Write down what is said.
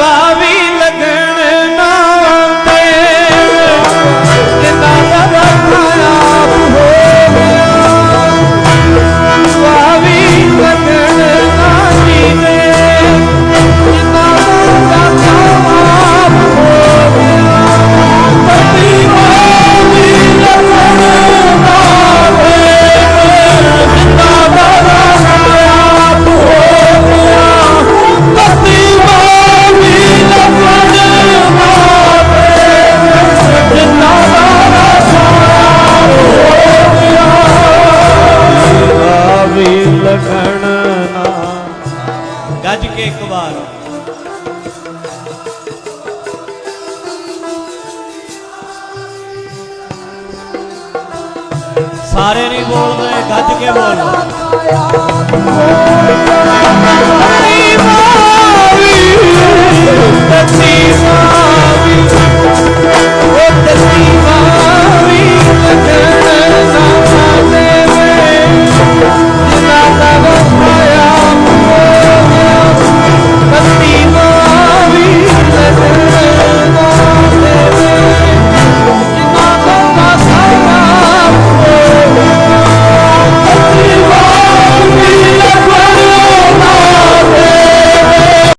ভাবি ਰੱਜ ਕੇ ਇੱਕ ਵਾਰ। ਸਾਰੇ ਨਹੀਂ ਬੋਲਦੇ ਗੱਜ ਕੇ ਬੋਲੋ। ਤੇਰੀ ਮਾਰੀ ਤੇਰੀ